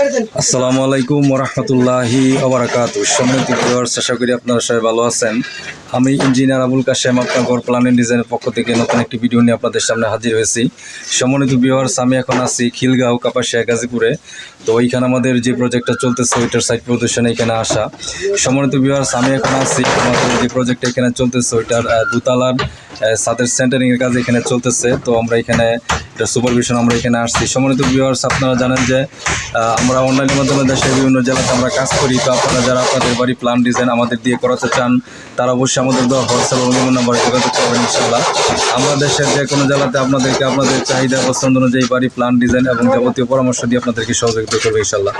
আসসালামু আলাইকুম ওরহমতুল্লাহি ওবরাকাত সম্মানিত ভিউয়ার্স, আশা করি আপনারা সবাই ভালো আছেন। আমি ইঞ্জিনিয়ার আবুল কাশেম, আপনার ঘর প্ল্যান ডিজাইনের পক্ষ থেকে নতুন একটি ভিডিও নিয়ে আপনাদের সামনে হাজির হয়েছি। সম্মানিত ভিউয়ার্স, আমি এখন আছি খিলগাঁও, কাপাসিয়া, গাজীপুরে। তো ওইখানে আমাদের যে প্রজেক্টটা চলতেছে, ওইটার সাইট প্রদর্শনে এখানে আসা। সম্মানিত ভিউয়ার্স, আমি এখন আছি আমাদের যে প্রজেক্ট এখানে চলতেছে, ওইটার দুতলার সাদের সেন্টারিংয়ের কাজ এখানে চলতেছে। তো আমরা এখানে এটা সুপারভিশন আমরা এখানে আসছি। সম্মানিত ভিউয়ার্স আপনারা জানেন যে আমরা অনলাইনের মাধ্যমে দেশের বিভিন্ন জেলাতে আমরা কাজ করি। তো আপনারা যারা আপনাদের বাড়ি প্ল্যান ডিজাইন আমাদের দিয়ে করাতে চান, তারা অবশ্যই আমাদের দেওয়া হোয়াটসঅ্যাপ ইমেল নাম্বারে যোগাযোগ করবেন ইনশাল্লাহ আমরা দেশের যে কোনো জেলাতে আপনাদেরকে আপনাদের চাহিদা পছন্দ অনুযায়ী বাড়ি প্ল্যান ডিজাইন এবং যাবতীয় পরামর্শ দিয়ে আপনাদেরকে সহযোগিতা করবে ইনশাল্লাহ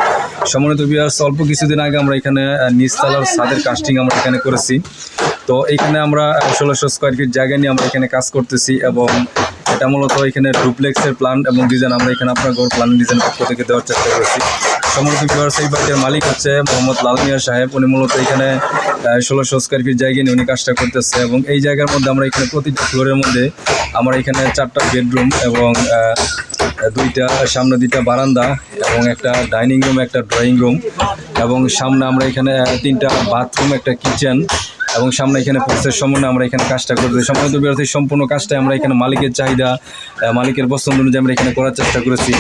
সম্মানিত ভিউয়ার্স অল্প কিছুদিন আগে আমরা এখানে নিচতলার ছাদের কাস্টিং আমরা এখানে করেছি। তো এখানে আমরা ষোলোশো স্কোয়ার ফিট জায়গা নিয়ে আমরা এখানে কাজ করতেছি এবং এটা মূলত এখানে ডুপ্লেক্সের প্ল্যান এবং ডিজাইন আমরা এখানে আপনার ঘর প্ল্যান ডিজাইন পক্ষ থেকে দেওয়ার চেষ্টা করেছি। সমর্থ এই বাড়ির মালিক হচ্ছে মোহাম্মদ লাল মিয়া সাহেব। উনি মূলত এখানে ষোলোশো স্কোয়ার ফিট জায়গা নিয়ে উনি কাজটা করতেছে এবং এই জায়গার মধ্যে আমরা এখানে প্রতিটা ফ্লোরের মধ্যে আমরা এখানে চারটা বেডরুম এবং দুইটা সামনে দুইটা বারান্দা এবং একটা ডাইনিং রুম একটা ড্রয়িং রুম এবং সামনে আমরা এখানে তিনটা বাথরুম একটা কিচেন এবং সামনে এখানে পুলিশের সমন্বয়ে আমরা এখানে কাজটা করতেছি সম্মানিত বিরতি সম্পূর্ণ কাজটা আমরা এখানে মালিকের চাহিদা মালিকের পছন্দ অনুযায়ী আমরা এখানে করার চেষ্টা করেছি।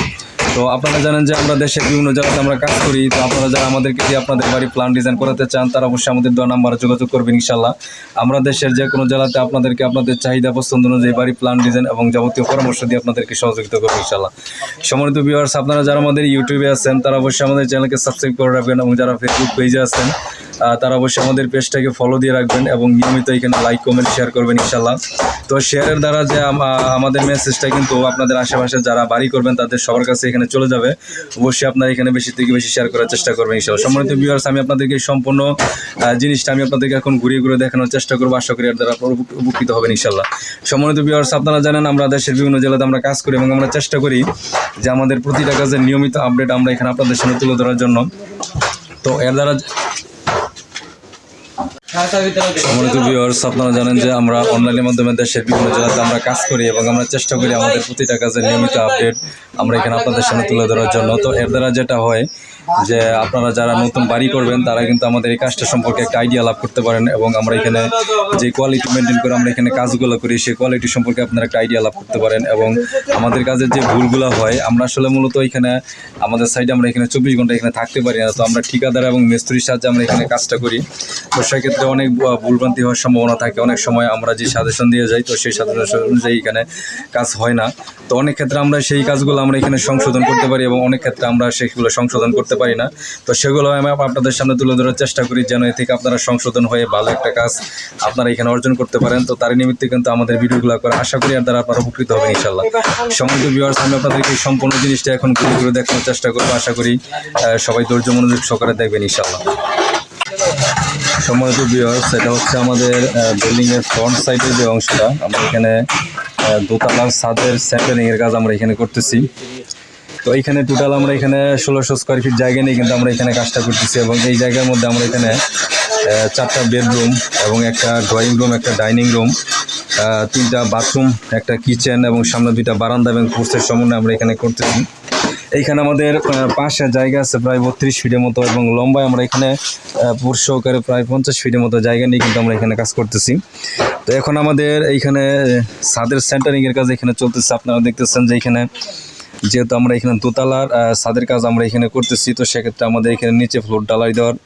তো আপনারা জানেন যে আমরা দেশের বিভিন্ন জায়গাতে আমরা কাজ করি। তো আপনারা যারা আমাদেরকে দিয়ে আপনাদের বাড়ি প্ল্যান ডিজাইন করাতে চান, তারা অবশ্যই আমাদের দেওয়া নাম্বারে যোগাযোগ করবেন ইনশাল্লাহ আমরা দেশের যে কোনো জেলাতে আপনাদেরকে আপনাদের চাহিদা, পছন্দ অনুযায়ী বাড়ি প্ল্যান ডিজাইন এবং যাবতীয় পরামর্শ দিয়ে আপনাদেরকে সহযোগিতা করব ইনশাল্লাহ সম্মানিত ভিউয়ার্স আপনারা যারা আমাদের ইউটিউবে আছেন, তারা অবশ্যই আমাদের চ্যানেলকে সাবস্ক্রাইব করে রাখবেন এবং যারা ফেসবুক পেজে আছেন তারা অবশ্যই আমাদের পেজটাকে ফলো দিয়ে রাখবেন এবং নিয়মিত এখানে লাইক কমেন্ট শেয়ার করবেন ইনশাল্লাহ তো শেয়ারের দ্বারা যে আমাদের মেসেজটা কিন্তু আপনাদের আশেপাশে যারা বাড়ি করবেন, তাদের সবার কাছে এখানে চলে যাবে। অবশ্যই আপনারা এখানে বেশি থেকে বেশি শেয়ার করার চেষ্টা করবেন ইনশাল্লাহ সম্মানিত ভিউয়ার্স আমি আপনাদেরকে সম্পূর্ণ জিনিসটা আমি আপনাদেরকে এখন ঘুরিয়ে ঘুরে দেখানোর চেষ্টা করব। আশা করি এর দ্বারা উপকৃত হবেন ইনশাল্লাহ সম্মানিত ভিউয়ার্স আপনারা জানেন আমরা দেশের বিভিন্ন জেলাতে আমরা কাজ করি এবং আমরা চেষ্টা করি যে আমাদের প্রতিটা কাজের নিয়মিত আপডেট আমরা এখানে আপনাদের সামনে তুলে ধরার জন্য। তো এর দ্বারা সম্মানিত ভিউয়ার্স আপনারা জানেন যে আমরা অনলাইনের মাধ্যমে দেশের বিভিন্ন জেলাতে আমরা কাজ করি এবং আমরা চেষ্টা করি আমাদের প্রতিটা কাজের নিয়মিত আপডেট আমরা এখানে আপনাদের সামনে তুলে ধরার জন্য। তো এর দ্বারা যেটা হয় যে আপনারা যারা নতুন বাড়ি করবেন, তারা কিন্তু আমাদের এই কাজটা সম্পর্কে একটা আইডিয়া লাভ করতে পারেন এবং আমরা এখানে যে কোয়ালিটি মেনটেন করে আমরা এখানে কাজগুলো করি, সেই কোয়ালিটি সম্পর্কে আপনারা একটা আইডিয়া লাভ করতে পারেন এবং আমাদের কাজের যে ভুলগুলো হয়, আমরা আসলে মূলত এখানে আমাদের সাইডে আমরা এখানে চব্বিশ ঘণ্টা এখানে থাকতে পারি না। তো আমরা ঠিকাদার এবং মিস্ত্রির সাহায্যে আমরা এখানে কাজটা করি। তো সেক্ষেত্রে অনেক ভুল- ভুলভ্রান্তি হওয়ার সম্ভাবনা থাকে। অনেক সময় আমরা যে সাজেশন দিয়ে যাই, তো সেই সাজেশন অনুযায়ী এখানে কাজ হয় না। তো অনেক ক্ষেত্রে আমরা সেই কাজগুলো আমরা এখানে সংশোধন করতে পারি এবং অনেক ক্ষেত্রে আমরা সেগুলো সংশোধন করতে পারি না। তো সেগুলো আমি আপনাদের সামনে তুলে ধরার চেষ্টা করি যেন এ থেকে আপনারা সংশোধন হয়ে ভালো একটা কাজ আপনারা এখানে অর্জন করতে পারেন। তো তার নিমিত্তে কিন্তু আমাদের ভিডিওগুলো করে আশা করি আর দ্বারা আপনারা উপকৃত হবেন ইনশাল্লাহ সম্মানিত ভিউয়ার্স আমি আপনাদেরকে সম্পূর্ণ জিনিসটা এখন ঘুরে ঘুরে দেখানোর চেষ্টা করব। আশা করি সবাই ধৈর্য মনোযোগ সহকারে দেখবেন ইনশাল্লাহ সম্মানিত ভিউয়ার্স এটা হচ্ছে আমাদের বিল্ডিং এর ফ্রন্ট সাইডের যে অংশটা, আমরা এখানে দোতলার ছাদের এর কাজ আমরা এখানে করতেছি। তো এইখানে টোটাল আমরা এখানে ষোলোশো স্কোয়ার ফিট জায়গা নিয়ে কিন্তু আমরা এখানে কাজটা করতেছি এবং এই জায়গার মধ্যে আমরা এখানে চারটা বেডরুম এবং একটা ড্রয়িং রুম একটা ডাইনিং রুম তিনটা বাথরুম একটা কিচেন এবং সামনে দুইটা বারান্দা এবং কোর্সের সমন্বয়ে আমরা এখানে করতেছি। এইখানে আমাদের পাশে জায়গা আছে প্রায় বত্রিশ ফিটের মতো এবং লম্বায় আমরা এখানে পুরুষ সহকারে প্রায় পঞ্চাশ ফিটের মতো জায়গা নিয়ে কিন্তু আমরা এখানে কাজ করতেছি। তো এখন আমাদের এইখানে আহ, ছাদের সেন্টারিং কাজ এখানে চলতেছে। আপনারা দেখতেছেন যে এখানে যেহেতু আমরা এখানে দোতলার ছাদের কাজ আমরা এখানে করতেছি তো সেক্ষেত্রে আমাদের এখানে নিচে ফ্লোর ডালাই দেওয়ার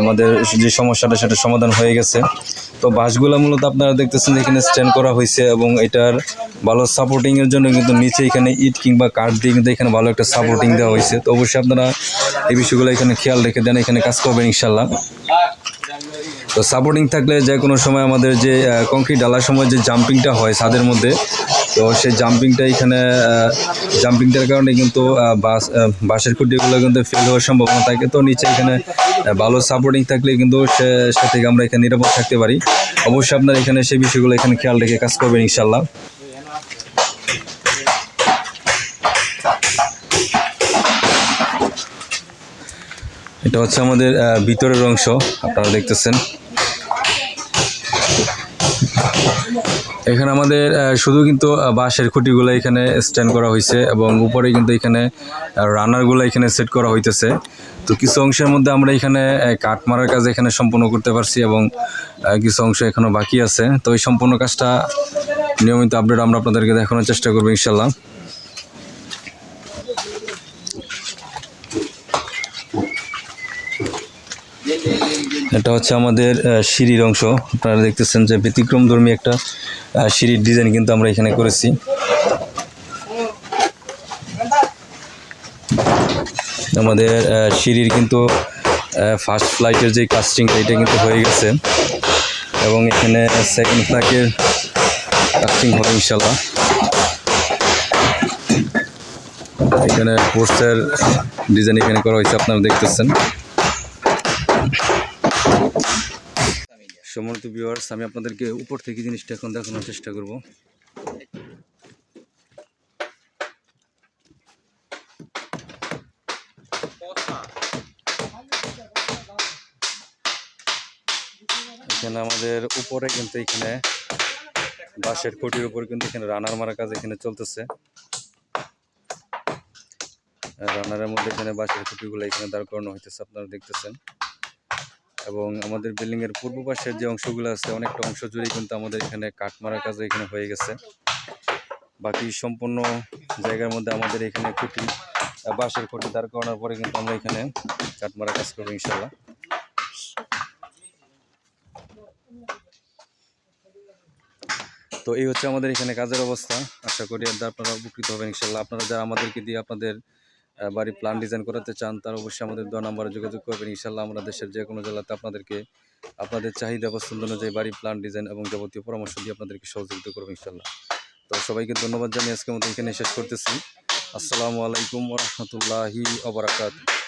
আমাদের যে সমস্যাটা সেটা সমাধান হয়ে গেছে। তো বাসগুলো মূলত আপনারা দেখতেছেন এখানে স্ট্যান্ড করা হয়েছে এবং এটার ভালো সাপোর্টিংয়ের জন্য কিন্তু নিচে এখানে ইট কিংবা কাঠ দিয়ে কিন্তু এখানে ভালো একটা সাপোর্টিং দেওয়া হয়েছে। তো অবশ্যই আপনারা এই বিষয়গুলো এখানে খেয়াল রেখে দেন, এখানে কাজ করবেন ইনশাল্লাহ তো সাপোর্টিং থাকলে যে কোনো সময় আমাদের যে কংক্রিট ডালার সময় যে জাম্পিংটা হয় ছাদের মধ্যে তো সেই জাম্পিংটা এখানে জাম্পিংটার কারণে কিন্তু বাস বাঁশের খুঁটিগুলো কিন্তু ফেল হওয়ার সম্ভাবনা থাকে। তো নিচে এখানে ভালো সাপোর্টিং থাকলে কিন্তু সে সে থেকে আমরা এখানে নিরাপদ থাকতে পারি। অবশ্যই আপনারা এখানে সেই বিষয়গুলো এখানে খেয়াল রেখে কাজ করবেন ইনশাল্লাহ এটা হচ্ছে আমাদের ভিতরের অংশ, আপনারা দেখতেছেন। এখানে আমাদের শুধু কিন্তু বাঁশের খুঁটিগুলো এখানে স্ট্যান্ড করা হয়েছে এবং উপরে কিন্তু এখানে রানারগুলো এখানে সেট করা হইতেছে। তো কিছু অংশের মধ্যে আমরা এখানে কাঠ মারার কাজ এখানে সম্পূর্ণ করতে পারছি এবং কিছু অংশ এখনও বাকি আছে। তো এই সম্পূর্ণ কাজটা নিয়মিত আপডেট আমরা আপনাদেরকে দেখানোর চেষ্টা করব ইনশাল্লাহ এটা হচ্ছে আমাদের সিঁড়ির অংশ। আপনারা দেখতেছেন যে ব্যতিক্রম ধর্মী একটা সিঁড়ির ডিজাইন কিন্তু আমরা এখানে করেছি। আমাদের সিঁড়ির কিন্তু ফার্স্ট ফ্লাইটের যে কাস্টিংটা এটা কিন্তু হয়ে গেছে। এবং এখানে সেকেন্ড ফ্লাইটের কাস্টিং হবে ইনশাল্লাহ এখানে পোস্টের ডিজাইন এখানে করা হয়েছে, আপনারা দেখতেছেন। সম্মানিত ভিউয়ার্স আমি আপনাদেরকে উপর থেকে জিনিসটা এখন দেখানোর চেষ্টা করব। এখানে আমাদের উপরে কিন্তু এখানে বাঁশের খুঁটির উপর কিন্তু এখানে রানার মারা কাজ এখানে চলতেছে। রানারের মধ্যে এখানে বাঁশের খুঁটিগুলো এখানে দাঁড় করানো হইতেছে, আপনারা দেখতেছেন। এবং আমাদের বিল্ডিং এর পূর্ব পাশের যে অংশগুলো আছে, অনেকটা অংশ জুড়ে কিন্তু আমাদের এখানে কাঠ মারার কাজ এখানে হয়ে গেছে। বাকি সম্পূর্ণ জায়গার মধ্যে আমাদের এখানে খুঁটি বাঁশের খুঁটি দাঁড় করানোর পরে কিন্তু আমরা এখানে কাঠ মারা কাজ করব ইনশাল্লাহ তো এই হচ্ছে আমাদের এখানে কাজের অবস্থা। আশা করি আপনারা উপকৃত হবেন ইনশাল্লাহ আপনারা যারা আমাদেরকে দিয়ে আপনাদের বাড়ি প্ল্যান ডিজাইন করাতে চান, তারা অবশ্যই আমাদের দু নম্বরে যোগাযোগ করবেন। ইনশাল্লাহ আমরা দেশের যে কোনো জেলাতে আপনাদেরকে, আপনাদের চাহিদা পছন্দ অনুযায়ী বাড়ি প্ল্যান ডিজাইন এবং যাবতীয় পরামর্শ দিয়ে আপনাদেরকে সহযোগিতা করব ইনশাল্লাহ তো সবাইকে ধন্যবাদ জানিয়ে আজকে মতো এখানে শেষ করতেছি। আসসালামু আলাইকুম রহমতুল্লাহি আবরাকাত